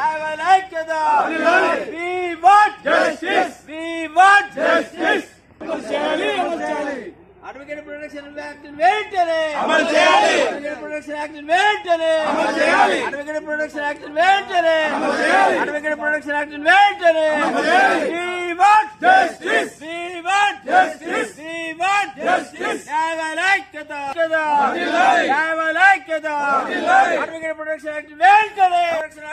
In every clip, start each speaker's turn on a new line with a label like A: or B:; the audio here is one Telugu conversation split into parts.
A: Have an Ekada. We want justice. We want justice. Advocate protection act వెంటనే.
B: అమలు చేయాలి.
A: అడ్వకేట్ ప్రొటెక్షన్ యాక్ట్ వెంటనే.
B: అమలు చేయాలి.
A: అడ్వకేట్ ప్రొటెక్షన్ యాక్ట్ వెంటనే.
B: అమలు చేయాలి.
A: అడ్వకేట్ ప్రొటెక్షన్ యాక్ట్ వెంటనే.
B: అమలు చేయాలి.
A: We want
B: justice
A: we want
B: justice
A: we want
B: justice
A: కేవల
B: ఐక్యత
A: కేవల
B: ఐక్యత
A: అడ్వకేట్ ప్రొటెక్షన్ యాక్ట్ వెంటనే. ప్రొటెక్షన్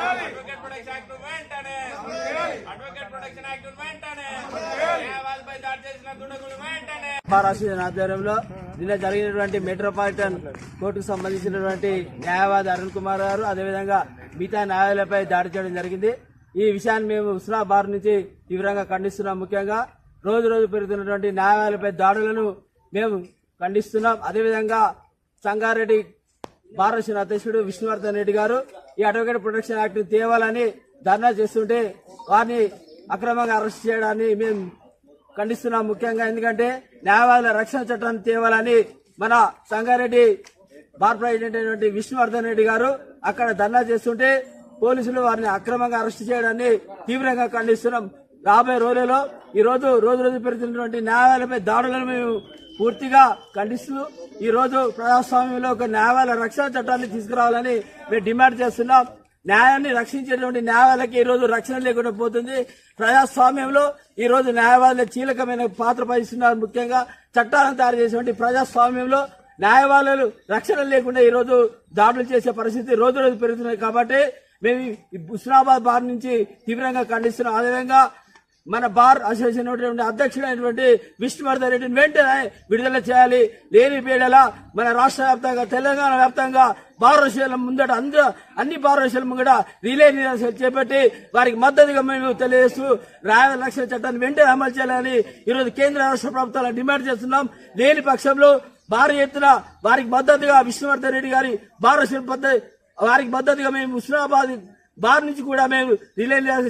A: అడ్వకేట్ ప్రొటెక్షన్ యాక్ట్ వెంటనే
B: చేయాలి.
A: అడ్వకేట్ ప్రొటెక్షన్ యాక్ట్ వెంటనే
B: చేయాలి.
A: న్యాయవాదిపై దాడి చేసిన దుండగులు వెంటనే.
C: మహారాష్ట్ర ఆధ్వర్యంలో నిన్న జరిగినటువంటి మెట్రోపాలిటన్ కోర్టుకు సంబంధించినటువంటి న్యాయవాది అరుణ్ కుమార్ గారు అదేవిధంగా మిగతా న్యాయాలయపై దాడి చేయడం జరిగింది. ఈ విషయాన్ని మేము ఉస్నా బార్ నుంచి తీవ్రంగా ఖండిస్తున్నాం. ముఖ్యంగా రోజు రోజు పెరుగుతున్నటువంటి న్యాయాలయపై దాడులను మేము ఖండిస్తున్నాం. అదేవిధంగా సంగారెడ్డి భారత అధ్యక్షుడు విష్ణువర్ధన్ రెడ్డి గారు ఈ అడ్వకేట్ ప్రొటెక్షన్ యాక్ట్ తేవాలని ధర్నా చేస్తుంటే వారిని అక్రమంగా అరెస్ట్ చేయడాన్ని మేము ఖండిస్తున్నాం ముఖ్యంగా. ఎందుకంటే న్యాయవాదుల రక్షణ చట్టాన్ని తేవాలని మన సంగారెడ్డి బార్ ప్రెసిడెంట్ అయినటువంటి విష్ణువర్ధన్ రెడ్డి గారు అక్కడ ధర్నా చేస్తుంటే పోలీసులు వారిని అక్రమంగా అరెస్ట్ చేయడాన్ని తీవ్రంగా ఖండిస్తున్నాం. రాబోయే రోజులలో ఈ రోజు రోజు రోజు పెరుగుతున్నటువంటి న్యాయాలయపై దాడులను మేము పూర్తిగా ఖండిస్తూ ఈ రోజు ప్రజాస్వామ్యంలో ఒక న్యాయాలయ రక్షణ చట్టాన్ని తీసుకురావాలని మేము డిమాండ్ చేస్తున్నాం. న్యాయాన్ని రక్షించేటువంటి న్యాయాలయకి ఈ రోజు రక్షణ లేకుండా పోతుంది. ప్రజాస్వామ్యంలో ఈరోజు న్యాయవాదుల న్యాయవాదులు కీలకమైన పాత్ర వహిస్తున్నారు ముఖ్యంగా. చట్టాలను తయారు చేసేటువంటి ప్రజాస్వామ్యంలో న్యాయవాదులు రక్షణ లేకుండా ఈ రోజు దాడులు చేసే పరిస్థితి రోజు రోజు పెరుగుతున్నాయి కాబట్టి మేము హుస్నాబాద్ బార్ నుంచి తీవ్రంగా ఖండిస్తున్నాం. అదేవిధంగా మన బార్ అసోసియేషన్ ఉన్నటువంటి అధ్యక్షుడైనటువంటి విష్ణువర్ధన్ రెడ్డిని వెంటనే విడుదల చేయాలి. లేని పీడలా మన రాష్ట్ర వ్యాప్తంగా తెలంగాణ వ్యాప్తంగా భారతదేశాల ముందట అందరూ అన్ని భారతదేశాల ముంగట రిలే నిరాశలు చేపట్టి వారికి మద్దతుగా మేము తెలియజేస్తూ రాయల లక్ష్య చట్టాన్ని వెంటనే అమలు చేయాలని ఈరోజు కేంద్ర రాష్ట్ర ప్రభుత్వాలను డిమాండ్ చేస్తున్నాం. లేని పక్షంలో భారీ ఎత్తున వారికి మద్దతుగా విష్ణువర్ధన్ రెడ్డి గారి భారత పద్ధతి వారికి మద్దతుగా మేము హుస్నాబాద్ బార్ నుంచి కూడా మేము రిలే నిరాశ